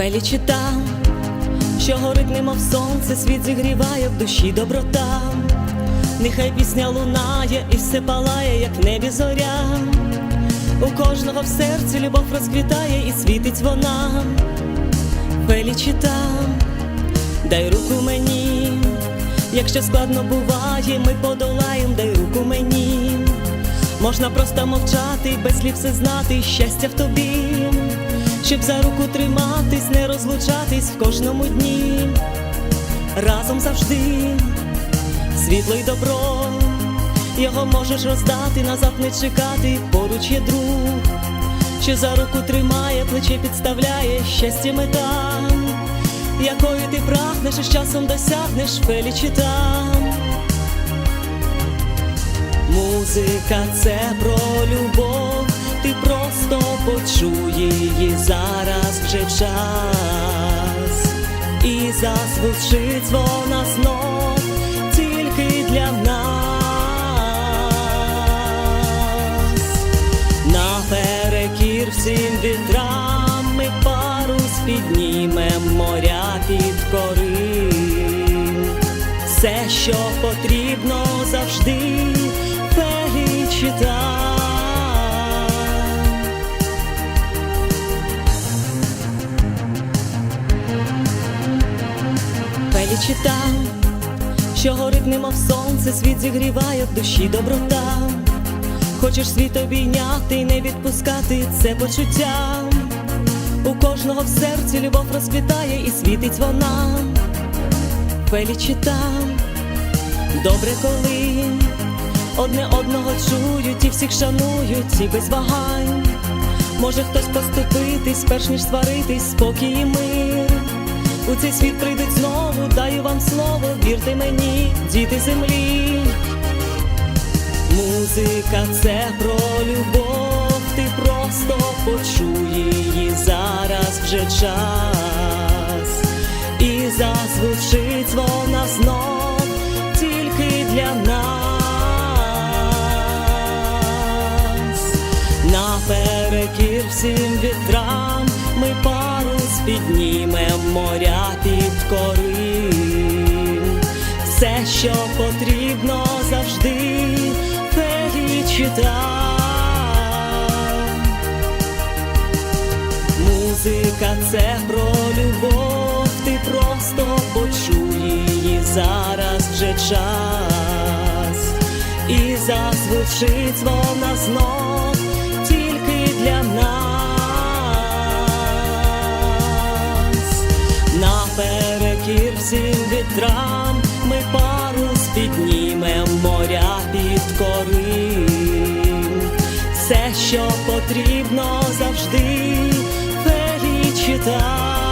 Фелічі там, що горить немов сонце, світ зігріває в душі доброта. Нехай пісня лунає і все палає, як в небі зоря. У кожного в серці любов розквітає і світить вона. Фелічі там, дай руку мені, якщо складно буває, ми подолаєм, дай руку мені. Можна просто мовчати, без слів все знати, щастя в тобі, щоб за руку триматись, не розлучатись в кожному дні, разом завжди, світло й добро, його можеш роздати, назад не чекати, поруч є друг, що за руку тримає, плече підставляє, щастя мета, якої ти прагнеш і з часом досягнеш фелічі там. Музика це про зараз вже час, і зазвучить вона знов тільки для нас. Наперекір всім вітрам ми парус піднімем моря підкорим. Все, що потрібно завжди Фелічита, що горить немов сонце, світ зігріває в душі доброта. Хочеш світ обійняти і не відпускати це почуття. У кожного в серці любов розквітає і світить вона. Фелічита, добре, коли одне одного чують і всіх шанують, і без вагань. Може хтось поступитись, перш ніж сваритись, спокій і мир. У цей світ прийдуть знову, даю вам слово, вірте мені, діти землі. Музика це про любов, ти просто почуй її зараз вже час, і зазвучить вона знов тільки для нас. Наперекір всім вітрам піднімем моря підкорим. Все, що потрібно завжди фелічита. Музика це про любов, ти просто почуй її зараз вже час, і зазвучить вона знов Наперекір всім вітрам ми парус піднімем моря під підкорим. Все, що потрібно завжди фелічита.